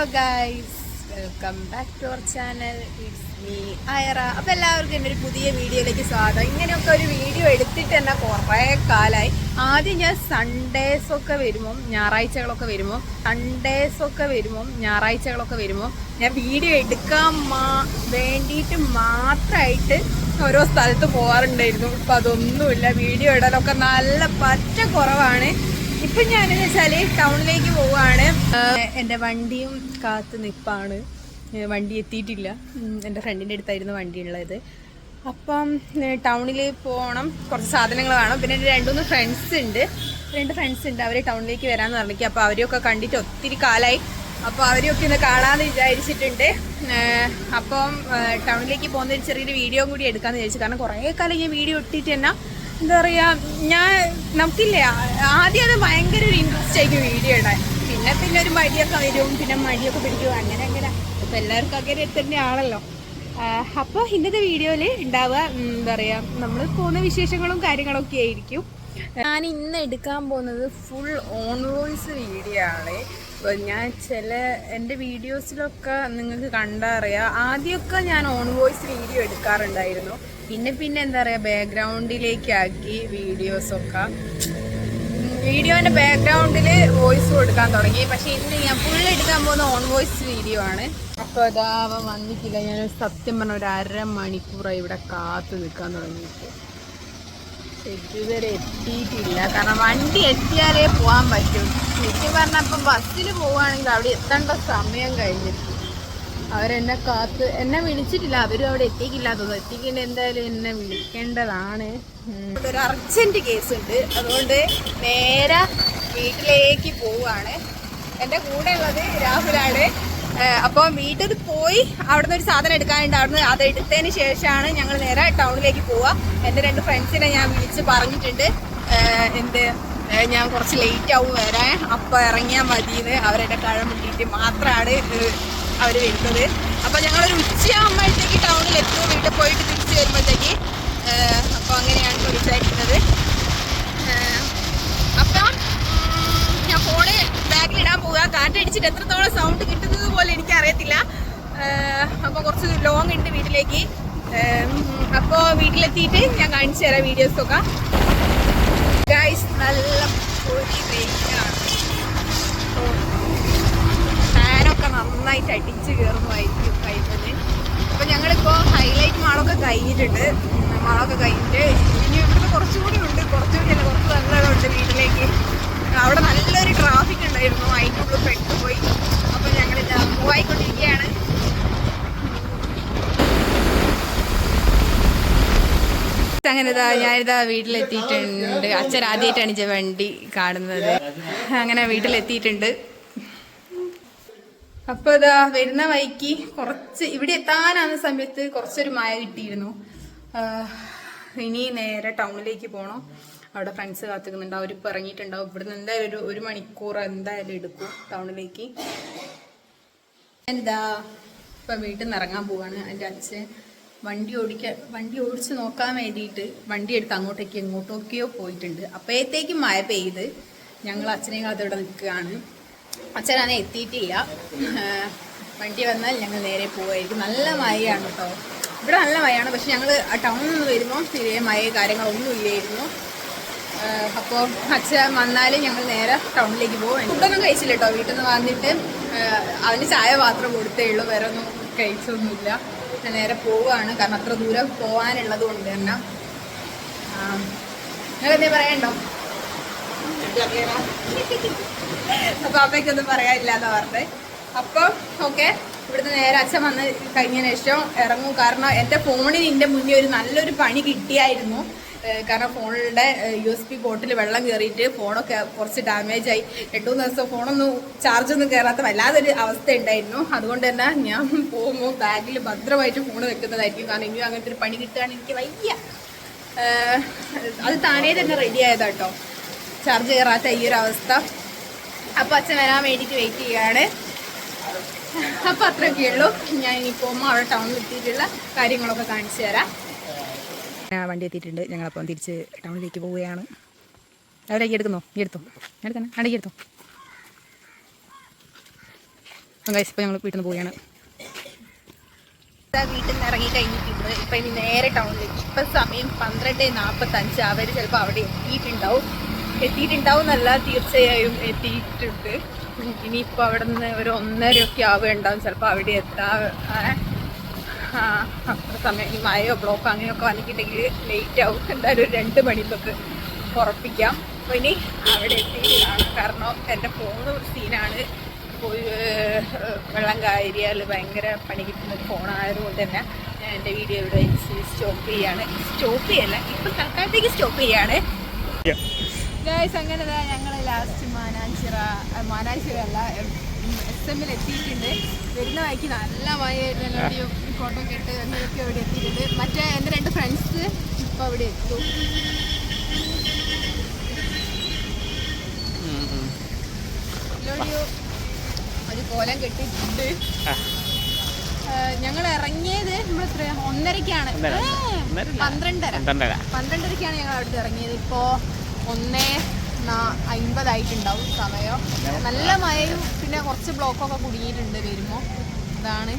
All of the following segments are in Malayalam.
Hello guys welcome back to our channel it's me Ayra അപ്പം എല്ലാവർക്കും എന്റെ ഒരു പുതിയ വീഡിയോയിലേക്ക് സ്വാഗതം. ഇങ്ങനെയൊക്കെ ഒരു വീഡിയോ എടുത്തിട്ട് തന്നെ കുറേ കാലമായി ആദ്യം ഞാൻ സൺഡേസ് ഒക്കെ വരുമ്പോൾ ഞായറാഴ്ചകളൊക്കെ വരുമ്പോൾ സൺഡേസ് ഒക്കെ വരുമ്പോൾ ഞായറാഴ്ചകളൊക്കെ വരുമ്പോൾ ഞാൻ വീഡിയോ എടുക്കാൻ മാ വേണ്ടിയിട്ട് മാത്രമായിട്ട് ഓരോ സ്ഥലത്ത് പോകാറുണ്ടായിരുന്നു ഇപ്പം അതൊന്നുമില്ല. വീഡിയോ ഇടാനൊക്കെ നല്ല പറ്റ കുറവാണ്. ഇപ്പൊ ഞാനെന്ന് വെച്ചാൽ ടൗണിലേക്ക് പോവാണ്. എന്റെ വണ്ടിയും കാത്ത് നിപ്പാണ്. വണ്ടി എത്തിയിട്ടില്ല. എന്റെ ഫ്രണ്ടിന്റെ അടുത്തായിരുന്നു വണ്ടി ഉള്ളത് അപ്പം ടൗണിൽ പോകണം കുറച്ച് സാധനങ്ങൾ വേണം. പിന്നെ എന്റെ രണ്ടുമൂന്ന് ഫ്രണ്ട്സ് ഉണ്ട്. രണ്ട് ഫ്രണ്ട്സ് ഉണ്ട്. അവർ ടൗണിലേക്ക് വരാമെന്ന് പറഞ്ഞിരിക്കും അപ്പോൾ അവരെയൊക്കെ കണ്ടിട്ട് ഒത്തിരി കാലമായി അപ്പോൾ അവരെയൊക്കെ ഇന്ന് കാണാമെന്ന് വിചാരിച്ചിട്ടുണ്ട്. അപ്പം ടൗണിലേക്ക് പോകുന്ന ചെറിയൊരു വീഡിയോ കൂടി എടുക്കാമെന്ന് വിചാരിച്ചു. കാരണം കുറേ കാലം ഞാൻ വീഡിയോ ഇട്ടിട്ട് തന്നെ എന്താ പറയാ ഞാൻ നമുക്കില്ലേ ആദ്യം അത് ഭയങ്കര ഒരു ഇൻട്രസ്റ്റ് ആയിരിക്കും വീഡിയോ ഇടാൻ. പിന്നെ പിന്നെ ഒരു മടിയൊക്കെ വരും പിന്നെ മടിയൊക്കെ പിടിക്കും അങ്ങനെ അങ്ങനെ. ഇപ്പൊ എല്ലാവർക്കും അങ്ങനെ തന്നെയാണല്ലോ അപ്പോൾ ഇന്നത്തെ വീഡിയോയിൽ ഉണ്ടാവുക എന്താ പറയാ നമ്മൾ പോകുന്ന വിശേഷങ്ങളും കാര്യങ്ങളൊക്കെ ആയിരിക്കും. ഞാൻ ഇന്ന് എടുക്കാൻ പോകുന്നത് ഫുൾ ഓൺ വോയിസ് വീഡിയോ ആണ്. ഞാൻ ചില എന്റെ വീഡിയോസിലൊക്കെ നിങ്ങൾക്ക് കണ്ടറിയാം. ആദ്യമൊക്കെ ഞാൻ ഓൺ വോയിസ് വീഡിയോ എടുക്കാറുണ്ടായിരുന്നു. പിന്നെ പിന്നെ എന്താ പറയുക ബാക്ക്ഗ്രൗണ്ടിലേക്കാക്കി വീഡിയോസൊക്കെ വീഡിയോന്റെ ബാക്ക്ഗ്രൗണ്ടിൽ വോയിസ് കൊടുക്കാൻ തുടങ്ങി. പക്ഷേ ഇന്ന് ഞാൻ ഫുൾ എടുക്കാൻ പോകുന്ന ഓൺ വോയിസ് വീഡിയോ ആണ്. അപ്പോൾ അതാ അവൻ വന്നിട്ടില്ല. ഞാൻ സത്യം പറഞ്ഞ ഒരു അര മണിക്കൂറായി ഇവിടെ കാത്തു നിൽക്കാൻ തുടങ്ങിയിട്ട്. ഇതുവരെ എത്തിയിട്ടില്ല. കാരണം വണ്ടി എത്തിയാലേ പോകാൻ പറ്റും. ശരിക്കും പറഞ്ഞപ്പോൾ ബസ്സിൽ പോവുകയാണെങ്കിൽ അവിടെ എത്തേണ്ട സമയം കഴിഞ്ഞിട്ട് അവരെന്നെ കാത്ത് എന്നെ വിളിച്ചിട്ടില്ല. അവരും അവിടെ എത്തിക്കില്ല തോന്നുന്നു എത്തിക്കേണ്ട എന്തായാലും എന്നെ വിളിക്കേണ്ടതാണ്. ഒരു അർജന്റ് കേസ് ഉണ്ട് അതുകൊണ്ട് നേരെ വീട്ടിലേക്ക് പോവാണ് എന്റെ കൂടെ ഉള്ളത് രാഹുലാണ് അപ്പോൾ വീട്ടിൽ പോയി അവിടുന്ന് ഒരു സാധനം എടുക്കാനുണ്ട്. അവിടുന്ന് അത് എടുത്തതിന് ശേഷമാണ് ഞങ്ങൾ നേരെ ടൗണിലേക്ക് പോവുക. എന്റെ രണ്ട് ഫ്രണ്ട്സിനെ ഞാൻ വിളിച്ച് പറഞ്ഞിട്ടുണ്ട്. എന്ത്? ഞാൻ കുറച്ച് ലേറ്റ് ആവും വരാൻ. അപ്പം ഇറങ്ങിയാൽ മതിയെന്ന് അവരുടെ കഴം മാത്രമാണ് അവർ വരുന്നത്. അപ്പോൾ ഞങ്ങളൊരു ഉച്ചയാകുമ്പോഴത്തേക്ക് ടൗണിൽ എത്തും വീട്ടിൽ പോയിട്ട് തിരിച്ച് വരുമ്പോഴത്തേക്ക് അപ്പോൾ അങ്ങനെയാണ് വിചാരിക്കുന്നത് അപ്പം ഞാൻ ഫോണ് ബാഗിലിടാൻ പോവുക കാറ്റടിച്ചിട്ട് എത്രത്തോളം സൗണ്ട് കിട്ടുന്നത് പോലെ എനിക്കറിയത്തില്ല. അപ്പോൾ കുറച്ച് ലോങ് ഉണ്ട് വീട്ടിലേക്ക്. അപ്പോൾ വീട്ടിലെത്തിയിട്ട് ഞാൻ കാണിച്ചു തരാം വീഡിയോസൊക്കെ ഗൈസ് നല്ല പൊരി വെയിലാണ്. ഫാനൊക്കെ നന്നായിട്ട് അടിച്ച് കയറുന്നതായിരിക്കും കൈമൽ അപ്പൊ ഞങ്ങളിപ്പോ ഹൈലൈറ്റ് മാളൊക്കെ കഴിഞ്ഞിട്ടുണ്ട്. മാളൊക്കെ കഴിഞ്ഞിട്ട് ഇനി ഇവിടുന്ന് കുറച്ചുകൂടി ഉണ്ട്. കുറച്ചുകൂടി അല്ല കുറച്ച് നല്ലതുണ്ട് വീട്ടിലേക്ക്. അവിടെ നല്ലൊരു ട്രാഫിക് ഉണ്ടായിരുന്നു. അതിന്റെ ഉള്ളിൽ പെട്ടുപോയി. അപ്പൊ ഞങ്ങൾ പോയിക്കൊണ്ടിരിക്കുകയാണ് അങ്ങനെ ഇതാ ഞാനിതാ വീട്ടിലെത്തിയിട്ടുണ്ട്. അച്ഛൻ ആദ്യമായിട്ടാണ് വണ്ടി കാണുന്നത്. അങ്ങനെ വീട്ടിലെത്തിയിട്ടുണ്ട്. അപ്പൊ ഇതാ വരുന്ന വഴിക്ക് കുറച്ച് ഇവിടെ എത്താനാകുന്ന സമയത്ത് കുറച്ചൊരു മഴ കിട്ടിയിരുന്നു. ഇനി നേരെ ടൗണിലേക്ക് പോകണം അവിടെ ഫ്രണ്ട്സ് കാത്തുക്കുന്നുണ്ട്. ഇപ്പൊ ഇറങ്ങിയിട്ടുണ്ടാവും. ഇവിടുന്ന് എന്തായാലും ഒരു ഒരു മണിക്കൂർ എന്തായാലും എടുക്കും ടൗണിലേക്ക്. എന്താ ഇപ്പം വീട്ടിൽ നിന്ന് ഇറങ്ങാൻ പോവാണ്. എന്റെ അച്ഛൻ വണ്ടി ഓടിക്കാൻ വണ്ടി ഓടിച്ച് നോക്കാൻ വേണ്ടിയിട്ട് വണ്ടി എടുത്ത് അങ്ങോട്ടേക്ക് എങ്ങോട്ടൊക്കെയോ പോയിട്ടുണ്ട്. അപ്പോഴത്തേക്കും മഴ പെയ്ത് ഞങ്ങൾ അച്ഛനെയും കാത്തിവിടെ നിൽക്കുകയാണ്. അച്ഛനാണ് എത്തിയിട്ടില്ല. വണ്ടി വന്നാൽ ഞങ്ങൾ നേരെ പോവായിരിക്കും. നല്ല മഴയാണ് കേട്ടോ. ഇവിടെ നല്ല മഴയാണ്. പക്ഷെ ഞങ്ങൾ ടൗണിൽ നിന്ന് വരുമ്പോൾ തീരെ മഴ കാര്യങ്ങളൊന്നും ഇല്ലായിരുന്നു. അപ്പോൾ അച്ഛൻ വന്നാൽ ഞങ്ങൾ നേരെ ടൗണിലേക്ക് പോകും ഫുഡൊന്നും കഴിച്ചില്ല കേട്ടോ. വീട്ടിൽ നിന്ന് വന്നിട്ട് അവന് ചായ മാത്രം കൊടുത്തേ ഉള്ളൂ. വേറെ ഒന്നും കഴിച്ചൊന്നുമില്ല. ഞാൻ നേരെ പോവുകയാണ്. കാരണം അത്ര ദൂരം പോകാനുള്ളത് കൊണ്ട് തന്നെ. നിങ്ങൾ എന്തേ പറയണ്ടോ അപ്പൊ അമ്മയ്ക്കൊന്നും പറയാനില്ല എന്ന് പറഞ്ഞത് അപ്പം ഓക്കെ ഇവിടുന്ന് നേരെ അച്ഛൻ വന്ന് കഴിഞ്ഞ ശേഷം ഇറങ്ങും. കാരണം എന്റെ ഫോണിന് ഇതിന്റെ മുന്നേ ഒരു നല്ലൊരു പണി കിട്ടിയായിരുന്നു. കാരണം ഫോണിന്റെ യു എസ് പി ബോട്ടിൽ വെള്ളം കയറിയിട്ട് ഫോണൊക്കെ കുറച്ച് ഡാമേജ് ആയി. രണ്ടു മൂന്ന് ദിവസം ഫോണൊന്നും ചാർജൊന്നും കയറാത്ത വല്ലാതൊരു അവസ്ഥ ഉണ്ടായിരുന്നു. അതുകൊണ്ട് തന്നെ ഞാൻ പോകുമ്പോൾ ബാഗിൽ ഭദ്രമായിട്ട് ഫോൺ വെക്കുന്നതായിരിക്കും. കാരണം ഇനിയും അങ്ങനത്തെ ഒരു പണി കിട്ടുകയാണെങ്കിൽ എനിക്ക് വയ്യ. അത് താനേ തന്നെ റെഡി ആയതാട്ടോ. ചാർജ് കയറാത്ത ഈ ഒരു അവസ്ഥ. അപ്പൊ അച്ഛൻ വരാൻ വേണ്ടിയിട്ട് വെയിറ്റ് ചെയ്യുകയാണ്. അപ്പൊ അത്രയൊക്കെ ഉള്ളൂ. ഞാൻ ഇനി പോകുമ്പോൾ അവിടെ ടൗണിൽ എത്തിയിട്ടുള്ള കാര്യങ്ങളൊക്കെ കാണിച്ചു തരാം. വണ്ടി എത്തിയിട്ടുണ്ട്. ഞങ്ങളപ്പം തിരിച്ച് ടൗണിലേക്ക് പോവുകയാണ്. അവരേക്ക് എടുക്കുന്നോ? ഈ എടുത്തോ? എടുത്തന്നെ അടക്കി എടുത്തോ? ഇപ്പോൾ ഞങ്ങൾ വീട്ടിൽ നിന്ന് പോവുകയാണ് വീട്ടിൽ നിന്ന് ഇറങ്ങി കഴിഞ്ഞിട്ടുണ്ട് ഇപ്പൊ ഇനി നേരെ ടൗണിലേക്ക് ഇപ്പൊ സമയം പന്ത്രണ്ട് നാൽപ്പത്തഞ്ച് അവർ അവർ ചിലപ്പോ അവിടെ എത്തിയിട്ടുണ്ടാവും. എത്തിയിട്ടുണ്ടാവും നല്ല തീർച്ചയായും എത്തിയിട്ടുണ്ട്. ഇനിയിപ്പോൾ അവിടെ നിന്ന് ഒരു ഒന്നര ഒക്കെ ആവുകയുണ്ടാവും. ചിലപ്പോൾ അവിടെ എത്താ അത്ര സമയം. ഈ മഴയോ ബ്ലോക്കോ അങ്ങനെയൊക്കെ വന്നിട്ടുണ്ടെങ്കിൽ ലേറ്റ് ആവും. എന്തായാലും ഒരു രണ്ട് മണിക്കൊക്കെ ഉറപ്പിക്കാം. അപ്പൊ ഇനി അവിടെ എത്തിയിട്ടാണ് കാരണം എന്റെ ഫോണ് സീനാണ് വെള്ളം കയറിയാൽ ഭയങ്കര പണി കിട്ടുന്ന ഫോണായതുകൊണ്ട് തന്നെ ഞാൻ എന്റെ വീഡിയോ ഇവിടെ സ്റ്റോപ്പ് ചെയ്യാണ്. സ്റ്റോപ്പ് ചെയ്യല്ല ഇപ്പം തൽക്കാലത്തേക്ക് സ്റ്റോപ്പ് ചെയ്യാണ്. ഗായ്സ് അങ്ങനെ ഞങ്ങൾ ലാസ്റ്റ് മാനാഞ്ചിറ മാനാഞ്ചിറ അല്ല എസ് എമ്മിൽ എത്തിയിട്ടുണ്ട്. വരുന്ന വഴിക്ക് നല്ല മഴയായിരുന്നു. എല്ലാവരുടെയും ഫോട്ടോ കേട്ട് അങ്ങനെയൊക്കെ ഇവിടെ എത്തിയിട്ടുണ്ട്. മറ്റേ എന്റെ രണ്ട് ഫ്രണ്ട്സ് ഇപ്പം അവിടെ എത്തും. ഒരു കോലം കെട്ടിയിട്ടുണ്ട്. ഞങ്ങൾ ഇറങ്ങിയത് നമ്മൾ ഒന്നരക്കാണ് പന്ത്രണ്ടര. പന്ത്രണ്ടരക്കാണ് ഞങ്ങൾ അവിടുത്തെ ഇറങ്ങിയത്. ഇപ്പോ ഒന്നേ അമ്പതായിട്ടുണ്ടാവും സമയം. നല്ല മഴയും പിന്നെ കുറച്ച് ബ്ലോക്കൊക്കെ കുടുങ്ങിയിട്ടുണ്ട് വരുമ്പോ. അതാണ്.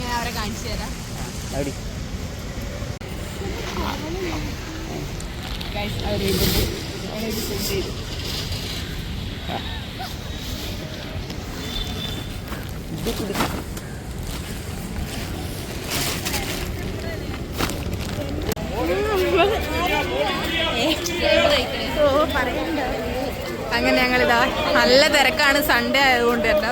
ഞാൻ അവരെ കാണിച്ചു തരാം. ഇത് send ചെയ്തു. അങ്ങനെ ഞങ്ങളിതാ നല്ല തിരക്കാണ് സൺഡേ ആയതുകൊണ്ട് തന്നെ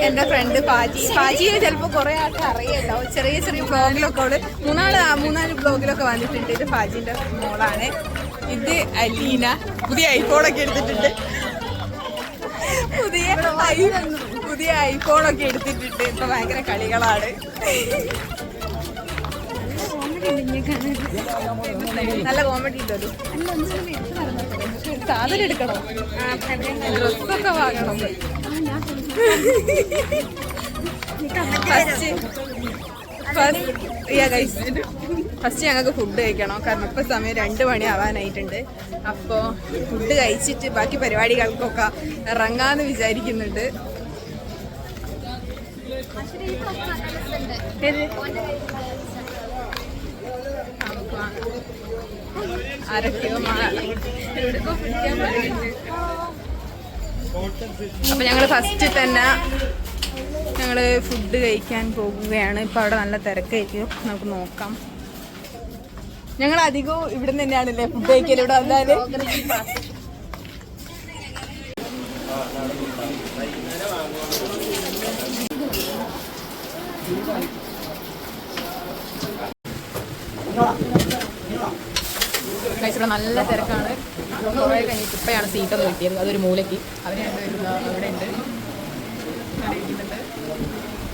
എന്റെ ഫ്രണ്ട് പാജി. പാജിയെ ചിലപ്പോ കുറെ ആൾക്ക് അറിയുണ്ടാവും. ചെറിയ ചെറിയ ബ്ലോഗിലൊക്കെ അവൾ മൂന്നാൽ മൂന്നാൽ ബ്ലോഗിലൊക്കെ വന്നിട്ടുണ്ട്. ഇത് പാജിന്റെ മോളാണ്. ഇത് അലീന. പുതിയ ഐഫോണൊക്കെ എടുത്തിട്ടുണ്ട്. പുതിയ ഐ- പുതിയ ഐഫോൺ ഒക്കെ എടുത്തിട്ടുണ്ട്. ഇപ്പൊ ഭയങ്കര കളികളാണ്. നല്ല കോമഡി ഉണ്ടല്ലോ സാധനം എടുക്കണം ഡ്രസ്സൊക്കെ വാങ്ങണം. ഫസ്റ്റ് ഞങ്ങൾക്ക് ഫുഡ് കഴിക്കണം. കാരണം ഇപ്പം സമയം രണ്ട് മണി ആവാനായിട്ടുണ്ട്. അപ്പോൾ ഫുഡ് കഴിച്ചിട്ട് ബാക്കി പരിപാടികൾക്കൊക്കെ ഇറങ്ങാമെന്ന് വിചാരിക്കുന്നുണ്ട്? അപ്പൊ ഞങ്ങൾ ഫസ്റ്റ് തന്നെ ഞങ്ങൾ ഫുഡ് കഴിക്കാൻ പോകുകയാണ് ഇപ്പൊ അവിടെ നല്ല തിരക്കായിരിക്കും. നമുക്ക് നോക്കാം. ഞങ്ങൾ അധികവും ഇവിടെ തന്നെയാണല്ലേ ഫുഡ് കഴിക്കൽ ഇവിടെ വന്നാൽ? കഴിച്ചിട്ട് നല്ല തിരക്കാണ്. കുറേ കഴിഞ്ഞിട്ട് ഇപ്പോഴാണ് സീറ്റൊന്ന് കിട്ടിയത്. അതൊരു മൂലയ്ക്ക്. അവരെ അവിടെ ഉണ്ട്.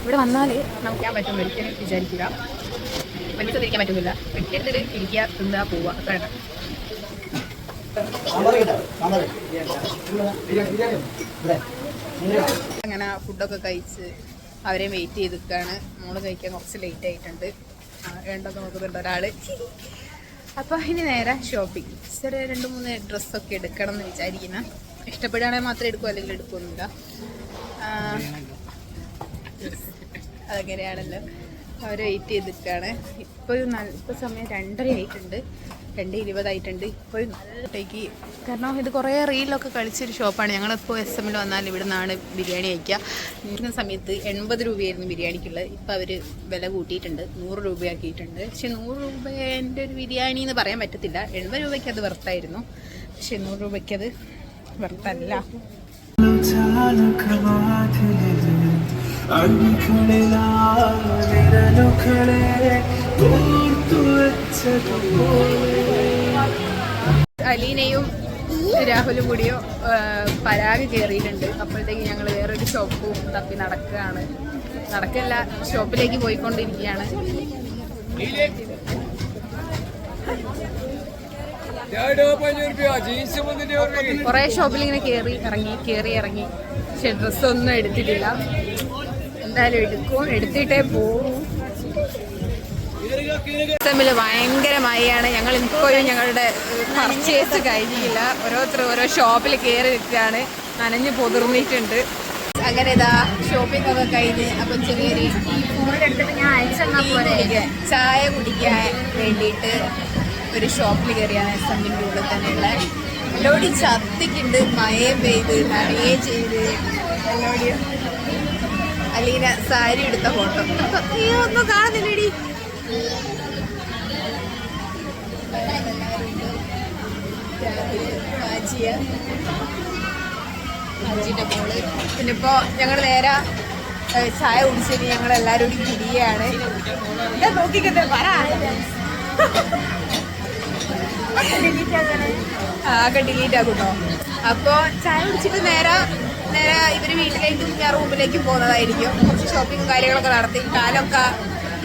ഇവിടെ വന്നാൽ നമുക്കാൻ പറ്റും ഒരിക്കലും വിചാരിക്കുക വലിച്ചതിരിക്കാൻ പറ്റുന്നില്ല വെട്ടിയെടുത്തിട്ട് ഇരിക്കുക തിന്നുക പോവുക. വേണം അങ്ങനെ ഫുഡൊക്കെ കഴിച്ച് അവരെ വെയിറ്റ് ചെയ്ത് നിൽക്കുകയാണ് മോൾ കഴിക്കാൻ കുറച്ച് ലേറ്റ് ആയിട്ടുണ്ട്. ആ, വേണ്ടൊക്കെ നോക്കുന്നുണ്ട് ഒരാൾ. അപ്പോൾ ഇനി നേരെ ഷോപ്പിംഗ് ചെറിയ രണ്ട് മൂന്ന് ഡ്രസ്സൊക്കെ എടുക്കണം എന്ന് വിചാരിക്കുന്ന. ഇഷ്ടപ്പെടുകയാണെങ്കിൽ മാത്രം എടുക്കൂ അല്ലെങ്കിൽ എടുക്കൊന്നുമില്ല ആ, അതങ്ങനെയാണല്ലോ അവർ വെയിറ്റ് ചെയ്ത് നിൽക്കുകയാണ് ഇപ്പോൾ നല്ല സമയം രണ്ടര ആയിട്ടുണ്ട് രണ്ട് ഇരുപതായിട്ടുണ്ട്. ഇപ്പോൾ നല്ലട്ടേക്ക് കാരണം ഇത് കുറേ റീലൊക്കെ കളിച്ചൊരു ഷോപ്പാണ്. ഞങ്ങളിപ്പോൾ എസ് എമ്മിൽ വന്നാൽ ഇവിടെ നിന്നാണ് ബിരിയാണി കഴിക്കുക. ഇരുന്ന സമയത്ത് എൺപത് രൂപയായിരുന്നു ബിരിയാണിക്കുള്ളത്. ഇപ്പോൾ അവർ വില കൂട്ടിയിട്ടുണ്ട്. നൂറ് രൂപയാക്കിയിട്ടുണ്ട്. പക്ഷേ നൂറ് രൂപേന്റെ ഒരു ബിരിയാണി എന്ന് പറയാൻ പറ്റത്തില്ല. എൺപത് രൂപയ്ക്ക് അത് വെറുത്തായിരുന്നു പക്ഷെ നൂറ് രൂപയ്ക്ക് അത് വെറുത്തല്ല അലീനയും രാഹുലും കൂടിയോ പരാഗ് കയറിയിട്ടുണ്ട്. അപ്പോഴത്തേക്ക് ഞങ്ങൾ വേറൊരു ഷോപ്പും തപ്പി നടക്കുകയാണ്. നടക്കല്ല ഷോപ്പിലേക്ക് പോയിക്കൊണ്ടിരിക്കുകയാണ്. കുറെ ഷോപ്പിൽ ഇങ്ങനെ കയറി ഇറങ്ങി കയറി ഇറങ്ങി. പക്ഷെ ഡ്രസ്സൊന്നും എടുത്തിട്ടില്ല. എന്തായാലും എടുക്കും. എടുത്തിട്ടേ പോവും. എസ്എമ്മിൽ ഭയങ്കര മഴയാണ് ഞങ്ങൾ ഇപ്പോഴും ഞങ്ങളുടെ പർച്ചേസ് കഴിഞ്ഞില്ല. ഓരോരുത്തർ ഓരോ ഷോപ്പിൽ കയറി നിൽക്കുകയാണ്. നനഞ്ഞ് പൊതിർന്നിട്ടുണ്ട്. അങ്ങനെ ഇതാ ഷോപ്പിംഗ് ഒക്കെ കഴിഞ്ഞ് അപ്പം ചെറിയൊരു ചായ കുടിക്കാൻ വേണ്ടിയിട്ട് ഒരു ഷോപ്പിൽ കയറിയാണ് സമ്മിന്റെ കൂടെ തന്നെയുള്ള എല്ലോടി ചത്തിക്കുണ്ട് മഴയും പെയ്ത് നനയേ ചെയ്ത്. എല്ലോടി അലീന സാരി എടുത്ത ഫോട്ടോ ഒന്നും കാണുന്നില്ലടി. പിന്നെ ഇപ്പോ ഞങ്ങൾ നേരെ ചായ കുടിച്ചിട്ട് ഞങ്ങൾ എല്ലാരും കൂടി തിരികെയാണ് എന്താ നോക്കിക്കട്ടെ പറ. ഡിലീറ്റ് ആകുട്ടോ. അപ്പോ ചായ കുടിച്ചിട്ട് നേരെ നേരെ ഇവർ വീട്ടിലേക്കും ഞാൻ റൂമിലേക്കും പോകുന്നതായിരിക്കും. കുറച്ച് ഷോപ്പിങ്ങും കാര്യങ്ങളൊക്കെ നടത്തി. കാലൊക്കെ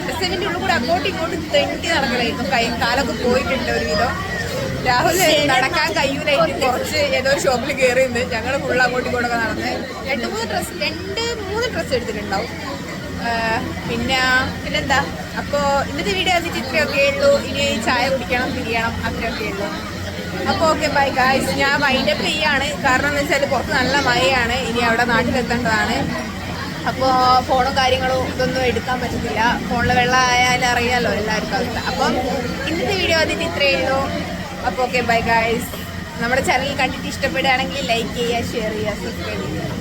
ബസ്സിന്റെ ഉള്ളിൽ കൂടെ അങ്ങോട്ടും ഇങ്ങോട്ടും തെണ്ടി നടക്കലായിരുന്നു കൈ കാലൊക്കെ പോയിട്ടുണ്ട് ഒരുവിധം. രാഹുൽ നടക്കാൻ കഴിയൂലായിട്ട് കുറച്ച് ഏതോ ഒരു ഷോപ്പിൽ നിന്ന് ഞങ്ങൾ ഫുൾ അങ്ങോട്ടും ഇങ്ങോട്ടൊക്കെ നടന്ന്. രണ്ട് മൂന്ന് ഡ്രസ്സ് രണ്ട് മൂന്ന് ഡ്രസ്സ് എടുത്തിട്ടുണ്ടാവും. പിന്നെ പിന്നെന്താ? അപ്പോൾ ഇന്നത്തെ വീഡിയോ വന്നിട്ട് ഇത്രയൊക്കെ ഉള്ളൂ. ഇനി ചായ കുടിക്കണം തിരിയണം അത്രയൊക്കെ ഉള്ളൂ. അപ്പോൾ ഓക്കെ ബൈ ഗായ്സ് ഞാൻ വൈൻഡപ്പ് ചെയ്യാണ്. കാരണം എന്ന് വെച്ചാൽ പുറത്ത് നല്ല മഴയാണ്. ഇനി അവിടെ നാട്ടിലെത്തേണ്ടതാണ്. അപ്പോൾ ഫോണും കാര്യങ്ങളും ഇതൊന്നും എടുക്കാൻ പറ്റത്തില്ല. ഫോണിൽ വെള്ളം ആയാലും അറിയാമല്ലോ എല്ലാവർക്കും അവസ്ഥ. അപ്പം ഇന്നത്തെ വീഡിയോ അതിന് ഇത്രയേ അപ്പോൾ ഓക്കെ ബൈ ഗായ്സ് നമ്മുടെ ചാനൽ കണ്ടിട്ട് ഇഷ്ടപ്പെടുകയാണെങ്കിൽ ലൈക്ക് ചെയ്യുക ഷെയർ ചെയ്യുക സബ്സ്ക്രൈബ് ചെയ്യുക.